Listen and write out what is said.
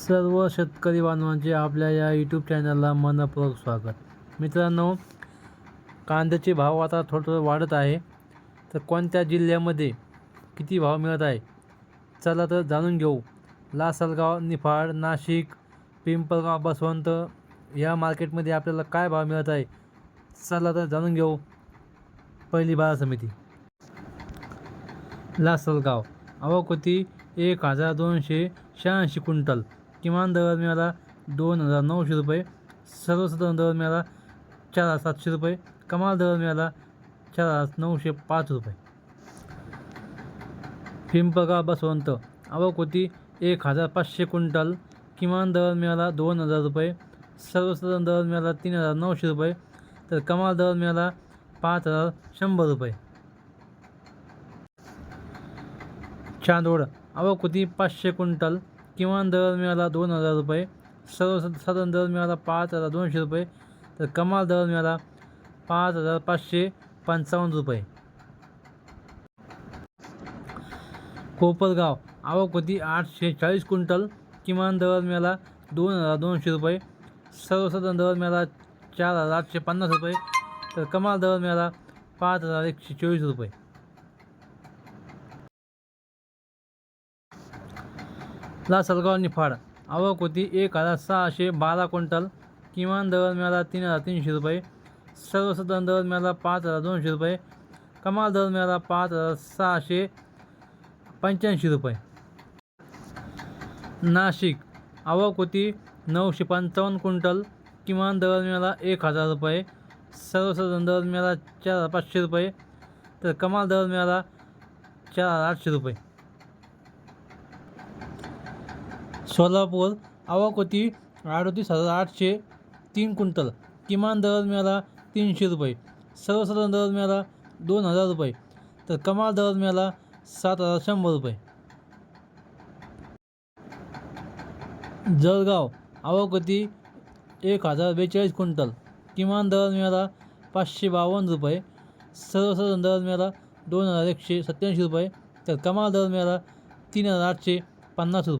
सर्व शेतकरी बांधवांचे आपल्या या यूट्यूब चॅनलला मनपूर्वक स्वागत. मित्रांनो कांद्याचे भाव आता थोडं थोडं वाढत आहे. तर कोणत्या जिल्ह्यामध्ये किती भाव मिळत आहे? चला तर जाणून घेऊ. लासलगाव निफाड नाशिक पिंपळगाव बसवंत या मार्केटमध्ये आपल्याला काय भाव मिळत आहे? चला तर जाणून घेऊ. पहिली बाजार समिती. लासलगाव अवकोती एक हजार दोनशे शहाऐंशी क्विंटल. किमान दर मिळाला दोन हजार नऊशे रुपये. सर्वसाधारण दर मिळाला चार हजार सातशे रुपये. कमाल दर मिळाला चार हजार नऊशे पाच रुपये. पिंपळगाव बसवंत. आवक होती एक हजार पाचशे क्विंटल. किमान दर मिळाला दोन हजार रुपये. सर्वसाधारण दर मिळाला तीन हजार नऊशे रुपये. तर कमाल दर मिळाला पाच हजार शंभर रुपये. चांदोड. आवक होती पाचशे क्विंटल. किमान दर मिळाला दोन हजार रुपये सर्वसाधारण दर मिळाला पाच हजार दोनशे रुपये तर कमाल दर मिळाला पाच हजार पाचशे पंचावन्न रुपये. कोपरगाव आवक होती आठशे चाळीस क्विंटल किमान दर मिळाला दोन हजार दोनशे रुपये सर्वसाधारण दर मिळाला चार हजार आठशे पन्नास रुपये तर कमाल दर मिळाला पाच हजार एकशे चोवीस रुपये. लासलगाव निफाड. आवक होती एक हजार सहाशे बारा क्विंटल. किमान दर मिळाला तीन हजार तीनशे रुपये. सर्वसाधारण दर मिळाला पाच हजार दोनशे रुपये. कमाल दर मिळाला पाच हजार सहाशे पंच्याऐंशी रुपये. नाशिक. आवक होती नऊशे पंचावन्न क्विंटल. किमान दर मिळाला एक हजार रुपये. सर्वसाधारण दर मिळाला चार हजार पाचशे रुपये. तर कमाल दर मिळाला चार हजार आठशे रुपये. सोलापूर आवक होती अडतीस हजार आठशे तीन क्विंटल. किमान दर मिळाला तीनशे रुपये. सर्वसाधारण दर मिळाला दोन हजार रुपये. तर कमाल दर मिळाला सात हजार शंभर रुपये. जळगाव आवक होती एक हजार बेचाळीस क्विंटल. किमान दर मिळाला पाचशे बावन्न रुपये. सर्वसाधारण दर मिळाला दोन हजार एकशे सत्त्याऐंशी रुपये. तर कमाल दर मिळाला तीन हजार आठशे पन्नास रुपये.